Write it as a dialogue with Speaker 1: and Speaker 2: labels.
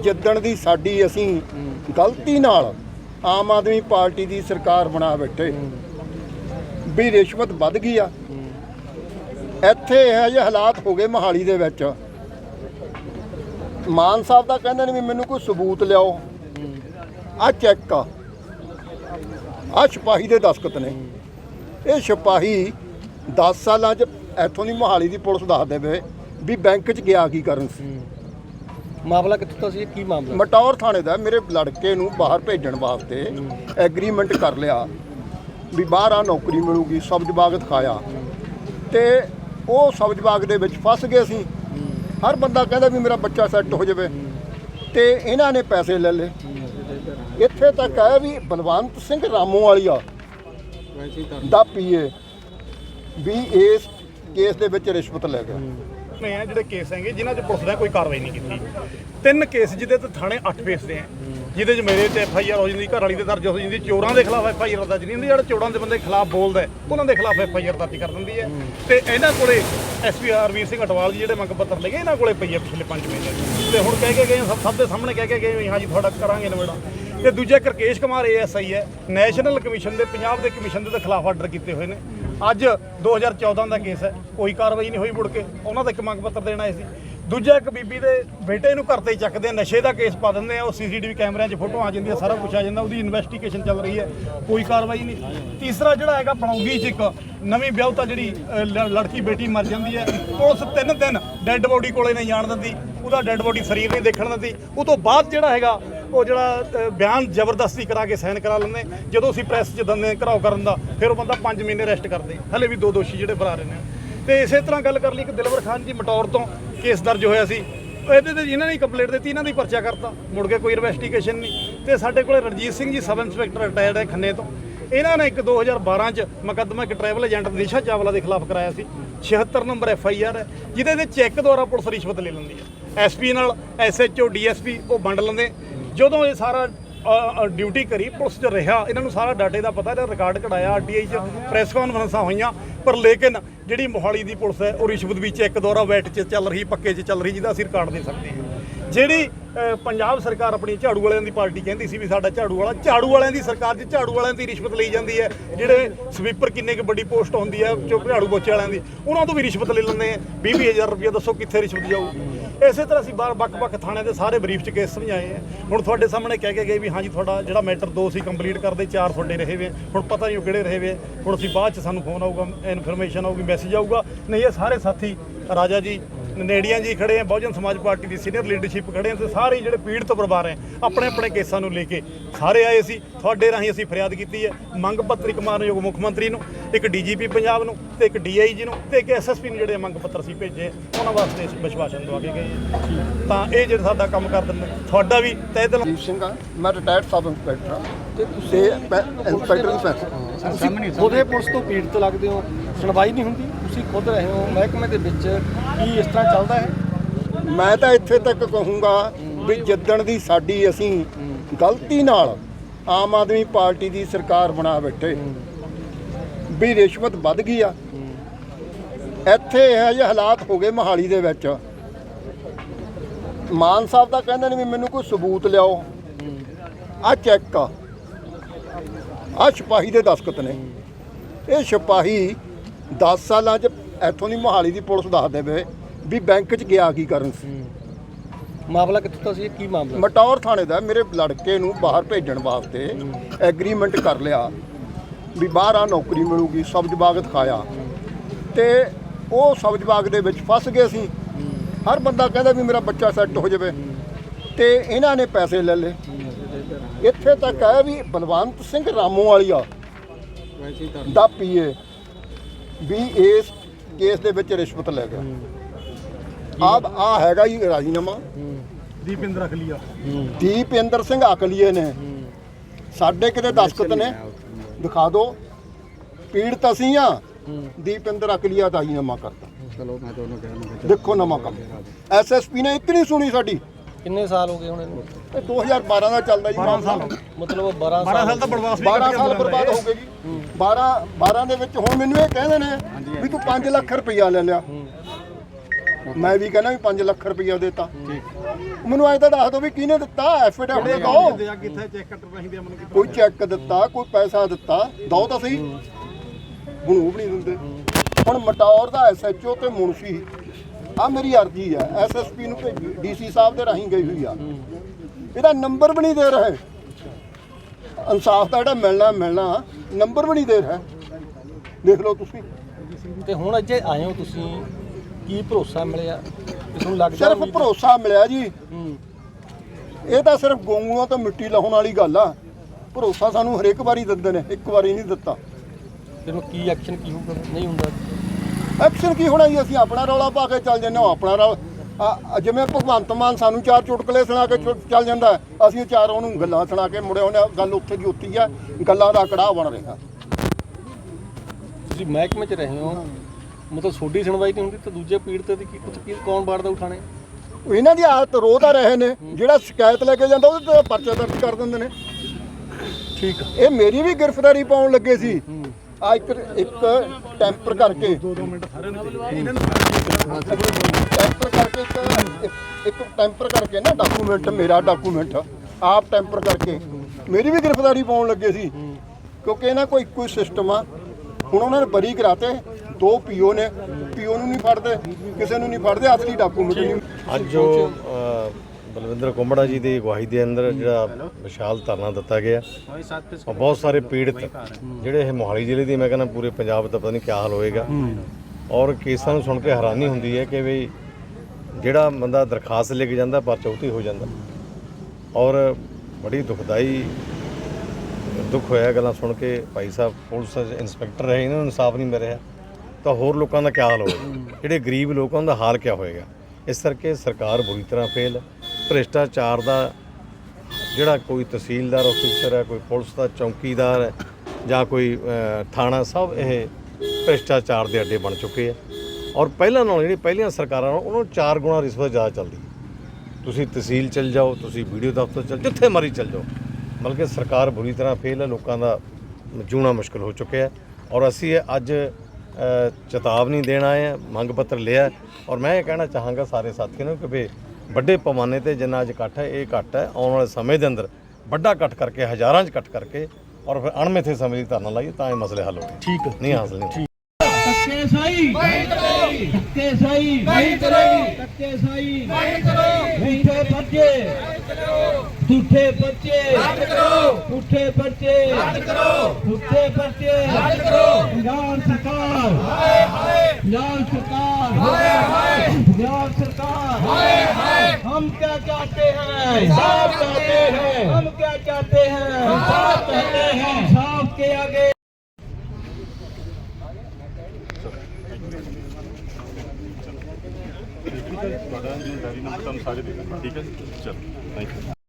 Speaker 1: ਜਿੱਦਣ ਦੀ ਸਾਡੀ ਅਸੀਂ ਗਲਤੀ ਨਾਲ ਆਮ ਆਦਮੀ ਪਾਰਟੀ ਦੀ ਸਰਕਾਰ ਬਣਾ ਬੈਠੇ ਵੀ ਰਿਸ਼ਵਤ ਵੱਧ ਗਈ ਆ। ਇੱਥੇ ਇਹੋ ਜਿਹੇ ਹਾਲਾਤ ਹੋ ਗਏ ਮਹਾਲੀ ਦੇ ਵਿੱਚ। ਮਾਨ ਸਾਹਿਬ ਦਾ ਕਹਿੰਦੇ ਨੇ ਵੀ ਮੈਨੂੰ ਕੋਈ ਸਬੂਤ ਲਿਆਓ। ਆ ਚੈੱਕ ਆ। ਆ ਸਿਪਾਹੀ ਦੇ ਦਸਖਤ ਨੇ। ਇਹ ਸਿਪਾਹੀ 10 ਸਾਲਾਂ ਚ ਇੱਥੋਂ ਦੀ ਮਹਾਲੀ ਦੀ ਪੁਲਿਸ ਦੱਸ ਦੇਵੇ। ਵੀ ਬੈਂਕ ਚ ਗਿਆ ਕੀ ਕਰਨ ਸੀ?
Speaker 2: ਮਾਮਲਾ ਕਿੱਥੋਂ ਦਾ ਸੀ? ਕੀ ਮਾਮਲਾ?
Speaker 1: ਮਟੌਰ ਥਾਣੇ ਦਾ ਮੇਰੇ ਲੜਕੇ ਨੂੰ ਬਾਹਰ ਭੇਜਣ ਵਾਸਤੇ ਐਗਰੀਮੈਂਟ ਕਰ ਲਿਆ ਵੀ ਬਾਹਰ ਆ ਨੌਕਰੀ ਮਿਲੂਗੀ ਸਬਜ਼ ਬਾਗ ਦਿਖਾਇਆ। ਤੇ ਉਹ ਸਬਜ਼ ਬਾਗ ਦੇ ਵਿੱਚ ਫਸ ਗਏ ਸੀ। ਹਰ ਬੰਦਾ ਕਹਿੰਦਾ ਵੀ ਮੇਰਾ ਬੱਚਾ ਸੈੱਟ ਹੋ ਜਾਵੇ। ਤੇ ਇਹਨਾਂ ਨੇ ਪੈਸੇ ਲੈ ਲਏ। ਇੱਥੇ ਤੱਕ ਹੈ ਵੀ ਬਲਵੰਤ ਸਿੰਘ ਰਾਮੋ ਵਾਲੀਆ ਦਾ ਪੀਏ ਵੀ ਇਸ ਕੇਸ ਦੇ ਵਿੱਚ ਰਿਸ਼ਵਤ ਲੈ ਗਿਆ।
Speaker 3: ਨੇ ਆ ਜਿਹੜੇ ਕੇਸ ਹੈਗੇ, ਜਿਨ੍ਹਾਂ 'ਚ ਪੁਲਿਸ ਨੇ ਕੋਈ ਕਾਰਵਾਈ ਨਹੀਂ ਕੀਤੀ। ਤਿੰਨ ਕੇਸ ਜਿਹਦੇ ਤੇ ਥਾਣੇ 8 ਫੇਸ ਦੇ ਆ। ਜਿਹਦੇ 'ਚ ਮੇਰੇ ਤੇ ਐਫ ਆਈ ਆਰ ਹੋ ਜਾਂਦੀ, ਘਰ ਵਾਲੀ ਦੇ ਦਰਜ ਹੋ ਜਾਂਦੀ, ਚੋਰਾਂ ਦੇ ਖਿਲਾਫ ਐਫ ਆਈ ਆਰ ਦਰਜ ਨਹੀਂ ਹੁੰਦੀ, ਜਿਹੜਾ ਚੋਰਾਂ ਦੇ ਬੰਦੇ ਖਿਲਾਫ ਬੋਲਦਾ ਉਹਨਾਂ ਦੇ ਖਿਲਾਫ ਐਫ ਆਈ ਆਰ ਦਰਜ ਕਰ ਦਿੰਦੀ ਹੈ। ਤੇ ਇਹਨਾਂ ਕੋਲੇ ਐਸ ਪੀ ਆਰਵੀਰ ਸਿੰਘ ਅਟਵਾਲ ਜੀ ਜਿਹੜੇ ਮੰਗ ਪੱਤਰ ਲਏ, ਇਹਨਾਂ ਕੋਲੇ ਪਈ ਹੈ ਪਿਛਲੇ 5 ਮਹੀਨੇ। ਤੇ ਹੁਣ ਕਹਿ ਕੇ ਗਏ ਸਭ ਦੇ ਸਾਹਮਣੇ ਕਹਿ ਕੇ ਗਏ ਵੀ ਹਾਂ ਜੀ ਤੁਹਾਡਾ ਕਰਾਂਗੇ ਨਵੇੜਾ। ਤੇ ਦੂਜਾ ਕਰਕੇਸ਼ ਕੁਮਾਰ ਏਐਸਆਈ ਹੈ। ਨੈਸ਼ਨਲ ਕਮਿਸ਼ਨ ਦੇ ਪੰਜਾਬ ਦੇ ਕਮਿਸ਼ਨ ਦੇ ਖਿਲਾਫ ਆਰਡਰ ਕੀਤੇ ਹੋਏ ਨੇ। ਅੱਜ 2014 ਦਾ ਕੇਸ ਹੈ। ਕੋਈ ਕਾਰਵਾਈ ਨਹੀਂ ਹੋਈ ਮੁੜ ਕੇ। ਉਹਨਾਂ ਦਾ ਇੱਕ ਮੰਗ ਪੱਤਰ ਦੇਣ ਆਏ ਸੀ। ਦੂਜਾ ਇੱਕ ਬੀਬੀ ਦੇ ਬੇਟੇ ਨੂੰ ਘਰ ਤੇ ਚੱਕਦੇ ਆ, ਨਸ਼ੇ ਦਾ ਕੇਸ ਪਾ ਦਿੰਦੇ ਆ। ਉਹ ਸੀਸੀਟੀਵੀ ਕੈਮਰਿਆਂ 'ਚ ਫੋਟੋ ਆ ਜਾਂਦੀਆਂ ਸਾਰਾ ਕੁਝ ਆ ਜਾਂਦਾ। ਉਹਦੀ ਇਨਵੈਸਟੀਗੇਸ਼ਨ ਚੱਲ ਰਹੀ ਹੈ। ਕੋਈ ਕਾਰਵਾਈ ਨਹੀਂ। ਤੀਸਰਾ ਜਿਹੜਾ ਹੈਗਾ ਬਣਾਉਂਗੀ 'ਚ ਇੱਕ ਨਵੀਂ ਵਿਆਹੁਤਾ ਜਿਹੜੀ ਲ- ਲੜਕੀ ਬੇਟੀ ਮਰ ਜਾਂਦੀ ਹੈ। ਪੁਲਿਸ ਤਿੰਨ ਦਿਨ ਡੈੱਡ ਬੋਡੀ ਕੋਲੇ ਨਹੀਂ ਜਾਣ ਦਿੰਦੀ। ਉਹਦਾ ਡੈੱਡ ਬੋਡੀ ਸਰੀਰ ਨਹੀਂ ਦੇਖਣ ਦਿੰਦੀ। ਉਹ ਤੋਂ ਬਾਅਦ ਜਿਹੜਾ ਹੈਗਾ ਉਹ ਜਿਹੜਾ ਅ, ਬਿਆਨ ਜ਼ਬਰਦਸਤੀ ਕਰਾ ਕੇ ਸਾਈਨ ਕਰਾ ਲੈਂਦੇ। ਜਦੋਂ ਅਸੀਂ ਪ੍ਰੈਸ 'ਚ ਦਿੰਦੇ ਘਰਾਓ ਕਰਨ ਦਾ ਫਿਰ ਉਹ ਬੰਦਾ 5 ਮਹੀਨੇ ਰੈਸਟ ਕਰਦੇ। ਹਲੇ ਵੀ ਦੋ ਦੋਸ਼ੀ ਜਿਹੜੇ ਫਰਾਰ ਨੇ। ਤੇ ਇਸੇ ਤਰ੍ਹਾਂ ਗੱਲ ਕਰ ਲਈ ਕਿ ਦਿਲਵਰ ਖਾਨ ਜੀ ਮਟੌਰ ਤੋਂ ਕੇਸ ਦਰਜ ਹੋਇਆ ਸੀ। ਇਹਦੇ ਤੇ ਜਿਨ੍ਹਾਂ ਨੇ ਕੰਪਲੇਂਟ ਦਿੱਤੀ ਇਹਨਾਂ ਦੀ ਪਰਚਾ ਕਰਤਾ। ਮੁੜ ਕੇ ਕੋਈ ਇਨਵੈਸਟੀਗੇਸ਼ਨ ਨਹੀਂ। ਤੇ ਸਾਡੇ ਕੋਲੇ Ranjit Singh ji sub inspector retired ਹੈ ਖੰਨੇ ਤੋਂ। ਇਹਨਾਂ ਨੇ ਇੱਕ 2012 ਚ ਮੁਕੱਦਮਾ ਇੱਕ ਟਰੈਵਲ ਏਜੰਟ ਨਿਸ਼ਾ ਚਾਵਲਾ ਦੇ ਖਿਲਾਫ ਕਰਾਇਆ ਸੀ। 76 ਨੰਬਰ ਐਫ ਆਈ ਆਰ ਹੈ ਜਿਹਦੇ ਤੇ ਚੈੱਕ ਦੁਆਰਾ ਪੁਲਿਸ ਰਿਸ਼ਵਤ ਲੈ ਲੈਂਦੀ ਹੈ। ਐਸਪੀ ਨਾਲ ਐਸਐਚਓ ਡੀਐਸਪੀ ਉਹ ਵੰਡ ਲੈਂਦੇ। ਜਦੋਂ ਇਹ ਸਾਰਾ ਡਿਊਟੀ ਕਰੀ, ਪੁਲਿਸ 'ਚ ਰਿਹਾ, ਇਹਨਾਂ ਨੂੰ ਸਾਰਾ ਡਾਟੇ ਦਾ ਪਤਾ, ਇਹਦਾ ਰਿਕਾਰਡ ਕਢਾਇਆ ਆਰਟੀਆਈ 'ਚ ਪ੍ਰੈਸ ਕਾਨਫਰੰਸਾਂ ਹੋਈਆਂ, ਪਰ ਲੇਕਿਨ ਜਿਹੜੀ ਮੋਹਾਲੀ ਦੀ ਪੁਲਿਸ ਹੈ, ਉਹ ਰਿਸ਼ਵਤ ਵਿੱਚ ਇੱਕ ਦੌਰਾ ਵੈਟ 'ਚ ਚੱਲ ਰਹੀ, ਪੱਕੇ 'ਚ ਚੱਲ ਰਹੀ, ਜਿਹਦਾ ਅਸੀਂ ਰਿਕਾਰਡ ਦੇ ਸਕਦੇ ਹਾਂ। ਜਿਹੜੀ ਪੰਜਾਬ ਸਰਕਾਰ ਆਪਣੀ ਝਾੜੂ ਵਾਲਿਆਂ ਦੀ ਪਾਰਟੀ ਕਹਿੰਦੀ ਸੀ ਵੀ ਸਾਡਾ ਝਾੜੂ ਵਾਲਾ ਝਾੜੂ ਵਾਲਿਆਂ ਦੀ ਸਰਕਾਰ 'ਚ ਝਾੜੂ ਵਾਲਿਆਂ ਦੀ ਰਿਸ਼ਵਤ ਲਈ ਜਾਂਦੀ ਹੈ। ਜਿਹੜੇ ਸਵੀਪਰ ਕਿੰਨੇ ਕੁ ਵੱਡੀ ਪੋਸਟ ਹੁੰਦੀ ਹੈ ਚੁੱਪ ਝਾੜੂ ਬੋਚੇ ਵਾਲਿਆਂ ਦੀ, ਉਹਨਾਂ ਤੋਂ ਵੀ ਰਿਸ਼ਵਤ ਲੈ ਲੈਂਦੇ ਆ। 20 ਹਜ਼ਾਰ ਰੁਪਏ ਦੱਸੋ ਕਿੱਥੇ ਰਿਸ਼ਵਤ ਜਾਊ। ਇਸੇ ਤਰ੍ਹਾਂ ਅਸੀਂ ਬਾਰ ਵੱਖ-ਵੱਖ ਥਾਣਿਆਂ ਦੇ ਸਾਰੇ ਬਰੀਫ 'ਚ ਕੇਸ ਸਮਝਾਏ ਆ। ਹੁਣ ਤੁਹਾਡੇ ਸਾਹਮਣੇ ਕਹਿ ਕੇ ਗਏ ਵੀ ਹਾਂਜੀ, ਤੁਹਾਡਾ ਜਿਹੜਾ ਮੈਟਰ 2 ਸੀ ਕੰਪਲੀਟ ਕਰਦੇ, ਚਾਰ ਤੁਹਾਡੇ ਰਹੇ ਵੇ। ਹੁਣ ਪਤਾ ਨਹੀਂ ਉਹ ਕਿਹੜੇ ਰਹੇ ਵੇ। ਹੁਣ ਅਸੀਂ ਬਾਅਦ 'ਚ ਸਾਨੂੰ ਫੋਨ ਆਊਗਾ ਇਨਫੋਰਮੇਸ਼ਨ ਆਊਗੀ ਮੈਸੇਜ ਆਊਗਾ। ਨਹੀਂ, ਇਹ ਸਾਰੇ ਸਾਥੀ, ਰਾਜਾ ਜੀ ਨੇੜੀਆਂ ਜੀ ਖੜੇ ਆ, ਬਹੁਜਨ ਸਮਾਜ ਪਾਰਟੀ ਦੀ ਸੀਨੀਅਰ ਲੀਡਰਸ਼ਿਪ ਖੜੇ ਆ ਤੇ ਸਾਰੇ ਜਿਹੜੇ ਪੀੜਤ ਪਰਿਵਾਰ ਹੈ ਆਪਣੇ ਆਪਣੇ ਕੇਸਾਂ ਨੂੰ ਲੈ ਕੇ ਸਾਰੇ ਆਏ ਸੀ ਤੁਹਾਡੇ ਰਾਹੀਂ ਅਸੀਂ ਫਰਿਆਦ ਕੀਤੀ ਹੈ। ਮੰਗ ਪੱਤਰ ਇੱਕ ਮਾਨਯੋਗ ਮੁੱਖ ਮੰਤਰੀ ਨੂੰ, ਇੱਕ ਡੀਜੀਪੀ ਪੰਜਾਬ ਨੂੰ ਤੇ ਇੱਕ ਡੀਆਈਜੀ ਨੂੰ ਤੇ ਇੱਕ ਐਸਐਸਪੀ ਨੂੰ ਜਿਹੜੇ ਮੰਗ ਪੱਤਰ ਸੀ ਭੇਜੇ, ਉਹਨਾਂ ਵਾਸਤੇ ਅਸੀਂ ਵਿਸ਼ਵਾਸਨ ਦਵਾ ਕੇ ਗਏ ਤਾਂ ਇਹ ਜਿਹੜਾ ਸਾਡਾ ਕੰਮ ਕਰ ਦਿੰਦੇ ਤੁਹਾਡਾ ਵੀ ਤਹਿ ਦਿਲੋਂ
Speaker 1: ਜੀਤ ਸਿੰਘ ਮੈਂ ਰਿਟਾਇਰਡ ਸਬ ਇੰਸਪੈਕਟਰ ਹਾਂ। ਤੇ ਤੁਸੀਂ ਇੰਸਪੈਕਟਰ ਦੀ ਪੈਨਸ਼ਨ
Speaker 2: ਉਹਦੇ ਪੁਲਿਸ ਤੋਂ ਪੀੜਤ ਲੱਗਦੇ ਹੋ ਸੁਣਵਾਈ ਨਹੀਂ ਹੁੰਦੀ ਤੁਸੀਂ ਖੁਦ ਰਹੇ ਹੋ ਮਹਿਕਮੇ ਦੇ ਵਿੱਚ ਕੀ ਇਸ ਤਰ੍ਹਾਂ ਚੱਲਦਾ ਹੈ?
Speaker 1: ਮੈਂ ਤਾਂ ਇੱਥੇ ਤੱਕ ਕਹੂੰਗਾ ਵੀ ਜਿੱਦਣ ਦੀ ਸਾਡੀ ਅਸੀਂ ਗਲਤੀ ਨਾਲ ਆਮ ਆਦਮੀ ਪਾਰਟੀ ਦੀ ਸਰਕਾਰ ਬਣਾ ਬੈਠੇ ਵੀ ਰਿਸ਼ਵਤ ਵੱਧ ਗਈ ਆ। ਇੱਥੇ ਇਹੋ ਜਿਹੇ ਹਾਲਾਤ ਹੋ ਗਏ ਮਹਾਲੀ ਦੇ ਵਿੱਚ। ਮਾਨ ਸਾਹਿਬ ਦਾ ਕਹਿੰਦੇ ਨੇ ਵੀ ਮੈਨੂੰ ਕੋਈ ਸਬੂਤ ਲਿਆਓ। ਆ ਚੈੱਕ ਆ। ਆ ਸਿਪਾਹੀ ਦੇ ਦਸਖਤ ਨੇ। ਇਹ ਸਿਪਾਹੀ 10 ਸਾਲਾਂ ਚ ਇੱਥੋਂ ਦੀ ਮਹਾਲੀ ਦੀ ਪੁਲਿਸ ਦੱਸ ਦੇਵੇ ਵੀ ਬੈਂਕ ਚ ਗਿਆ ਕੀ ਕਰਨ ਸੀ।
Speaker 2: ਮਾਮਲਾ ਕਿੱਥੋਂ ਦਾ ਸੀ? ਇਹ ਕੀ ਮਾਮਲਾ?
Speaker 1: ਮਟੌਰ ਥਾਣੇ ਦਾ ਮੇਰੇ ਲੜਕੇ ਨੂੰ ਬਾਹਰ ਭੇਜਣ ਵਾਸਤੇ ਐਗਰੀਮੈਂਟ ਕਰ ਲਿਆ ਵੀ ਬਾਹਰ ਆ ਨੌਕਰੀ ਮਿਲੂਗੀ ਸਬਜ਼ ਬਾਗ ਦਿਖਾਇਆ। ਤੇ ਉਹ ਸਬਜ਼ ਬਾਗ ਦੇ ਵਿੱਚ ਫਸ ਗਏ ਸੀ। ਹਰ ਬੰਦਾ ਕਹਿੰਦਾ ਵੀ ਮੇਰਾ ਬੱਚਾ ਸੈੱਟ ਹੋ ਜਾਵੇ। ਤੇ ਇਹਨਾਂ ਨੇ ਪੈਸੇ ਲੈ ਲਏ। ਇੱਥੇ ਤੱਕ ਹੈ ਵੀ ਬਲਵੰਤ ਸਿੰਘ ਰਾਮੋ ਵਾਲੀਆ ਦਾ ਪੀਏ ਵੀ ਇਸ ਕੇਸ ਦੇ ਵਿੱਚ ਰਿਸ਼ਵਤ ਲੈ ਗਿਆ। ਆ ਆ ਹੈਗਾ ਜੀ ਰਾਜੀਨਾਮਾ।
Speaker 3: ਦੀਪਿੰਦਰ ਅਖਲੀਆ
Speaker 1: ਦੀਪਿੰਦਰ ਸਿੰਘ ਅਕਲੀਏ ਨੇ। ਸਾਡੇ ਕਿਤੇ ਦਸਖਤ ਨੇ। ਦਿਖਾ ਦਿਓ ਪੀੜਤ ਅਸੀਂ ਆ। ਦੀਪਿੰਦਰ ਅਕਲੀਆ ਦਾ ਹੀ ਨਮਾ ਕਰਤਾ।
Speaker 2: ਚਲੋ ਮੈਂ ਤੁਹਾਨੂੰ ਕਹਿਣਾ
Speaker 1: ਦੇਖੋ ਨਵਾਂ ਕੰਮ। ਐਸਐਸਪੀ ਨੇ ਇੱਕ ਨਹੀਂ ਸੁਣੀ ਸਾਡੀ।
Speaker 2: ਕਿੰਨੇ ਸਾਲ ਹੋ ਗਏ ਹੁਣ ਇਹਨੂੰ?
Speaker 1: ਇਹ 2012 ਦਾ ਚੱਲਦਾ ਜੀ। 12 ਸਾਲ।
Speaker 2: ਮਤਲਬ 12
Speaker 3: 12 ਸਾਲ ਤਾਂ ਬੜਵਾਸ ਵੀ
Speaker 1: 12 ਸਾਲ ਬਰਬਾਦ ਹੋ ਗਏ ਜੀ। 12 12 ਦੇ ਵਿੱਚ ਹੁਣ ਮੈਨੂੰ ਇਹ ਕਹਿੰਦੇ ਨੇ ਵੀ ਤੂੰ 5 ਲੱਖ ਰੁਪਈਆ ਲੈ ਲਿਆ। ਮੈਂ ਵੀ ਕਹਿੰਦਾ ਵੀ 5 ਲੱਖ ਰੁਪਈਆ ਦੇਤਾ। ਮੈਨੂੰ ਐਂ ਤਾਂ ਦੱਸ ਦਿਓ ਵੀ ਕਿਹਨੇ ਦਿੱਤਾ? ਐਫੀਡੈਵਿਟ ਦਿਓ।
Speaker 3: ਦਿਆ ਕਿੱਥੇ ਚੈੱਕ ਕੱਟ ਰਹੀ ਦੇ ਅਮਨ
Speaker 1: ਕੋਈ ਚੈੱਕ ਦਿੱਤਾ ਕੋਈ ਪੈਸਾ ਦਿੱਤਾ। ਦੋ ਤਾਂ ਸਹੀ। ਹੁਣ ਉਹ ਵੀ ਨਹੀਂ ਦਿੰਦੇ। ਹੁਣ ਮਟੌਰ ਦਾ ਐਸਐਚਓ ਤੇ ਮੁਨਸ਼ੀ। ਆ ਮੇਰੀ ਅਰਜੀ ਹੈ ਐਸਐਸਪੀ ਨੂੰ ਭੇਜੀ ਡੀਸੀ ਸਾਹਿਬ ਦੇ ਰਾਹੀਂ ਗਈ ਹੋਈ ਆ। ਇਹਦਾ ਨੰਬਰ ਵੀ ਨਹੀਂ ਦੇ ਰਹੇ। ਇਨਸਾਫ ਦਾ ਜਿਹੜਾ ਮਿਲਣਾ ਮਿਲਣਾ ਨੰਬਰ ਵੀ ਨਹੀਂ ਦੇ ਰਿਹਾ। ਦੇਖ ਲਓ ਤੁਸੀਂ।
Speaker 2: ਤੇ ਹੁਣ ਅੱਜ ਆਏ ਹੋ ਤੁਸੀਂ ਕੀ ਭਰੋਸਾ ਮਿਲਿਆ? ਤੁਹਾਨੂੰ ਲੱਗਦਾ
Speaker 1: ਸਿਰਫ ਭਰੋਸਾ ਮਿਲਿਆ ਜੀ। ਇਹ ਤਾਂ ਸਿਰਫ ਗੋਂਗੂਆਂ ਤੋਂ ਮਿੱਟੀ ਲਾਉਣ ਵਾਲੀ ਗੱਲ ਆ। ਭਰੋਸਾ ਸਾਨੂੰ ਹਰੇਕ ਵਾਰੀ ਦਿੰਦੇ ਨੇ ਇੱਕ ਵਾਰੀ ਨਹੀਂ ਦਿੱਤਾ।
Speaker 2: ਤੈਨੂੰ ਕੀ ਐਕਸ਼ਨ ਕੀ ਹੋਊਗਾ? ਨਹੀਂ ਹੁੰਦਾ।
Speaker 1: ਐਕਸ਼ਨ ਕੀ ਹੋਣਾ ਜੀ? ਅਸੀਂ ਆਪਣਾ ਰੌਲਾ ਪਾ ਕੇ ਚੱਲ ਜੰਨੇ ਆਪਣਾ ਰੌਲਾ ਜਿਵੇਂ ਭਗਵੰਤ ਮਾਨ ਸਾਨੂੰ ਚਾਰ ਚੁਟਕਲੇ ਸੁਣਾ ਕੇ ਚੱਲ ਜਾਂਦਾ ਹੈ, ਅਸੀਂ ਚਾਰ ਉਹਨੂੰ ਗੱਲਾਂ ਸੁਣਾ ਕੇ ਮੁੜੇ ਉਹਨੇ ਗੱਲ ਉੱਥੇ ਦੀ ਉੱਤੀ ਆ ਗੱਲਾਂ ਦਾ ਕੜਾਹ ਬਣ ਰਿਹਾ।
Speaker 2: ਤੁਸੀਂ ਮਹਿਕਮੇ 'ਚ ਰਹੇ ਹੋ ਮਤਲਬ ਛੋਟੀ ਸੁਣਵਾਈ ਨਹੀਂ ਹੁੰਦੀ ਤਾਂ ਦੂਜੇ ਪੀੜਤ ਦੀ ਕੀ ਕੁਝ ਕੀ ਕੌਣ ਬਾੜਦਾ ਉਠਾਣੇ?
Speaker 1: ਇਹਨਾਂ ਦੀ ਆਦਤ ਆ ਰਹੇ ਨੇ ਜਿਹੜਾ ਸ਼ਿਕਾਇਤ ਲੈ ਕੇ ਜਾਂਦਾ ਉਹਦੇ ਤੇ ਪਰਚਾ ਦਰਜ ਕਰ ਦਿੰਦੇ ਨੇ।
Speaker 2: ਠੀਕ
Speaker 1: ਇਹ ਮੇਰੀ ਵੀ ਗ੍ਰਿਫਤਾਰੀ ਪਾਉਣ ਲੱਗੇ ਸੀ ਆ ਇੱਕ ਇੱਕ ਟੈਂਪਰ ਕਰਕੇ। ਟੈਂਪਰ ਕਰਕੇ ਇੱਕ- ਇੱਕ- ਇੱਕ ਟੈਂਪਰ ਕਰਕੇ ਨਾ ਡਾਕੂਮੈਂਟ, ਮੇਰਾ ਡਾਕੂਮੈਂਟ, ਆਪ ਟੈਂਪਰ ਕਰਕੇ। ਮੇਰੀ ਵੀ ਗ੍ਰਿਫਤਾਰੀ ਪਾਉਣ ਲੱਗੇ ਸੀ, ਕਿਉਂਕਿ ਇਹਨਾਂ ਕੋਈ ਇੱਕੋ ਹੀ ਸਿਸਟਮ ਆ। ਹੁਣ ਉਹਨਾਂ ਨੇ ਬਰੀ ਕਰਾਤੇ, ਦੋ ਪੀਓ ਨੇ, ਪੀਓ ਨੂੰ ਨਹੀਂ ਫੜਦੇ, ਕਿਸੇ ਨੂੰ ਨਹੀਂ ਫੜਦੇ, ਅਸਲੀ ਡਾਕੂਮੈਂਟ ਨਹੀਂ
Speaker 4: ਅੱਜ ਜੋ ਬਲਵਿੰਦਰ ਕੁੰਬੜਾ ਜੀ ਦੀ ਅਗਵਾਈ ਦੇ ਅੰਦਰ ਜਿਹੜਾ ਵਿਸ਼ਾਲ ਧਰਨਾ ਦਿੱਤਾ ਗਿਆ। ਔਰ ਬਹੁਤ ਸਾਰੇ ਪੀੜਤ ਜਿਹੜੇ ਇਹ ਮੋਹਾਲੀ ਜ਼ਿਲ੍ਹੇ ਦੀ ਮੈਂ ਕਹਿੰਦਾ ਪੂਰੇ ਪੰਜਾਬ ਦਾ ਪਤਾ ਨਹੀਂ ਕੀ ਹਾਲ ਹੋਏਗਾ। ਔਰ ਕੇਸਾਂ ਨੂੰ ਸੁਣ ਕੇ ਹੈਰਾਨੀ ਹੁੰਦੀ ਹੈ ਕਿ ਵੀ ਜਿਹੜਾ ਬੰਦਾ ਦਰਖਾਸਤ ਲੈ ਕੇ ਜਾਂਦਾ ਪਰਚਾ ਉੱਤੇ ਹੋ ਜਾਂਦਾ। ਔਰ ਬੜੀ ਦੁਖਦਾਈ ਦੁੱਖ ਹੋਇਆ ਗੱਲਾਂ ਸੁਣ ਕੇ ਭਾਈ ਸਾਹਿਬ ਪੁਲਿਸ ਇੰਸਪੈਕਟਰ ਰਹੇ ਇਹਨਾਂ ਨੂੰ ਇਨਸਾਫ ਨਹੀਂ ਮਿਲ ਰਿਹਾ ਤਾਂ ਹੋਰ ਲੋਕਾਂ ਦਾ ਕੀ ਹਾਲ ਹੋਵੇਗਾ ਜਿਹੜੇ ਗਰੀਬ ਲੋਕਾਂ ਦਾ ਹਾਲ ਕੀ ਹੋਏਗਾ? ਇਸ ਕਰਕੇ ਸਰਕਾਰ ਬੁਰੀ ਤਰ੍ਹਾਂ ਫੇਲ ਭ੍ਰਿਸ਼ਟਾਚਾਰ ਦਾ ਜਿਹੜਾ ਕੋਈ ਤਹਿਸੀਲਦਾਰ ਅਫਸਰ ਹੈ, ਕੋਈ ਪੁਲਿਸ ਦਾ ਚੌਕੀਦਾਰ ਹੈ ਜਾਂ ਕੋਈ ਥਾਣਾ ਸਭ ਇਹ ਭ੍ਰਿਸ਼ਟਾਚਾਰ ਦੇ ਅੱਡੇ ਬਣ ਚੁੱਕੇ ਆ। ਔਰ ਪਹਿਲਾਂ ਨਾਲੋਂ ਜਿਹੜੀ ਪਹਿਲੀਆਂ ਸਰਕਾਰਾਂ ਨਾਲੋਂ ਉਹਨਾਂ ਨੂੰ ਚਾਰ ਗੁਣਾ ਰਿਸ਼ਵਤ ਜ਼ਿਆਦਾ ਚੱਲਦੀ ਤੁਸੀਂ ਤਹਿਸੀਲ ਚਲ ਜਾਓ, ਤੁਸੀਂ ਵੀਡੀਓ ਦਫ਼ਤਰ ਚਲ ਜਿੱਥੇ ਮਰਜ਼ੀ ਚਲ ਜਾਓ। ਬਲਕਿ ਸਰਕਾਰ ਬੁਰੀ ਤਰ੍ਹਾਂ ਫੇਲ ਹੈ, ਲੋਕਾਂ ਦਾ ਜੂਣਾ ਮੁਸ਼ਕਲ ਹੋ ਚੁੱਕਿਆ ਔਰ ਅਸੀਂ ਇਹ ਅੱਜ ਚੇਤਾਵਨੀ ਦੇਣ ਆਏ ਹਾਂ, ਮੰਗ ਪੱਤਰ ਲਿਆ ਔਰ ਮੈਂ ਇਹ ਕਹਿਣਾ ਚਾਹਾਂਗਾ ਸਾਰੇ ਸਾਥੀਆਂ ਨੂੰ ਕਿ ਵੀ ਵੱਡੇ ਪੈਮਾਨੇ ਤੇ ਜਿੰਨਾ ਅੱਜ ਇਕੱਠ ਹੈ ਇਹ ਇਕੱਠ ਹੈ। ਆਉਣ ਵਾਲੇ ਸਮੇਂ ਦੇ ਅੰਦਰ ਵੱਡਾ ਇਕੱਠ ਕਰਕੇ ਹਜ਼ਾਰਾਂ 'ਚ ਇਕੱਠ ਕਰਕੇ ਔਰ ਫਿਰ ਅਣਮਿੱਥੇ ਸਮੇਂ ਲਈ ਧਰਨਾ ਲਾਈਏ ਤਾਂ ਇਹ ਮਸਲੇ ਹੱਲ ਹੋਣਗੇ।
Speaker 2: ਠੀਕ
Speaker 4: ਨਹੀਂ ਹਾਸਲ ਨਹੀਂ।
Speaker 5: ਧੱਕੇ ਸਾਈ। ਨਹੀਂ ਕਰੇਗੀ ਧੱਕੇ ਸਾਈ। ਨਹੀਂ ਕਰੇਗੀ ਧੱਕੇ ਸਾਈ। ਨਹੀਂ ਕਰੋ। ਝੂਠੇ ਪਰਚੇ ਰੱਦ ਕਰੋ। झूठे पर्चे झूठे पर्चे झूठे पर्चे ज्ञान सरकार। ज्ञान सरकार। ज्ञान सरकार। हम क्या चाहते हैं? साफ़ चाहते हैं। हम क्या चाहते हैं? साफ़ कहते हैं। साफ़ के आगे।
Speaker 6: ठीक है ठीक है? चलो थैंक यू